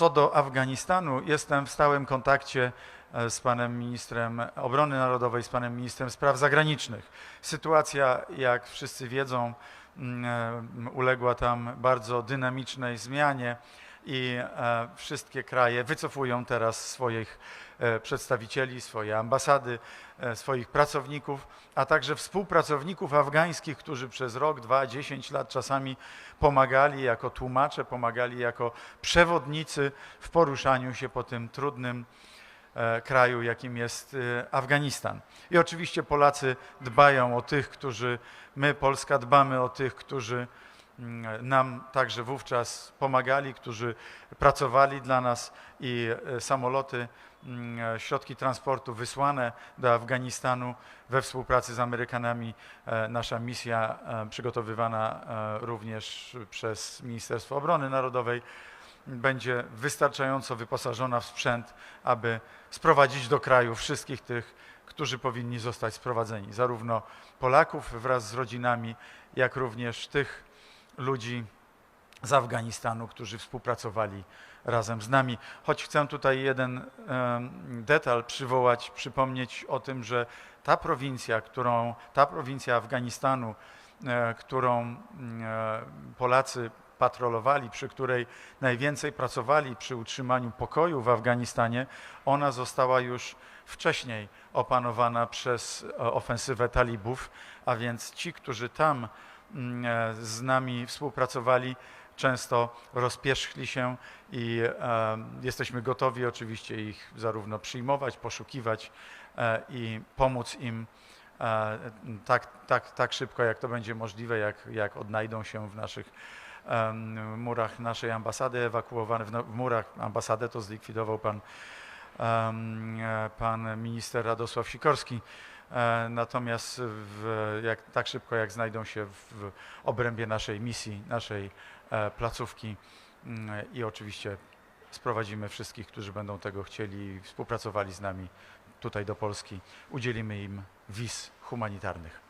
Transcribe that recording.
Co do Afganistanu, jestem w stałym kontakcie e, z panem ministrem obrony narodowej, z panem ministrem spraw zagranicznych. Sytuacja, jak wszyscy wiedzą, uległa tam bardzo dynamicznej zmianie i e, wszystkie kraje wycofują teraz swoich e, przedstawicieli, swoje ambasady, e, swoich pracowników, a także współpracowników afgańskich, którzy przez rok, dwa, dziesięć lat czasami pomagali jako tłumacze, pomagali jako przewodnicy w poruszaniu się po tym trudnym e, kraju, jakim jest e, Afganistan. I oczywiście Polacy dbają o tych, którzy, my Polska dbamy o tych, którzy mm, nam także wówczas pomagali, którzy pracowali dla nas i e, samoloty, mm, e, środki transportu wysłane do Afganistanu we współpracy z Amerykanami. e, Nasza misja e, przygotowywana e, również przez Ministerstwo Obrony Narodowej będzie wystarczająco wyposażona w sprzęt, aby sprowadzić do kraju wszystkich tych, którzy powinni zostać sprowadzeni, zarówno Polaków wraz z rodzinami, jak również tych ludzi z Afganistanu, którzy współpracowali razem z nami. Choć chcę tutaj jeden detal przywołać, przypomnieć o tym, że ta prowincja, którą, ta prowincja Afganistanu, e, którą mm, e, Polacy patrolowali, przy której najwięcej pracowali przy utrzymaniu pokoju w Afganistanie, ona została już wcześniej opanowana przez e, ofensywę talibów, a więc ci, którzy tam mm, e, z nami współpracowali, często rozpierzchli się i e, jesteśmy gotowi oczywiście ich zarówno przyjmować, poszukiwać e, i pomóc im e, tak, tak, tak szybko, jak to będzie możliwe, jak, jak odnajdą się w naszych murach naszej ambasady ewakuowane, w, no- w murach ambasadę to zlikwidował pan, pan minister Radosław Sikorski. E, Natomiast w, jak, tak szybko, jak znajdą się w obrębie naszej misji, naszej e, placówki mm, i oczywiście sprowadzimy wszystkich, którzy będą tego chcieli współpracowali z nami tutaj do Polski, udzielimy im wiz humanitarnych.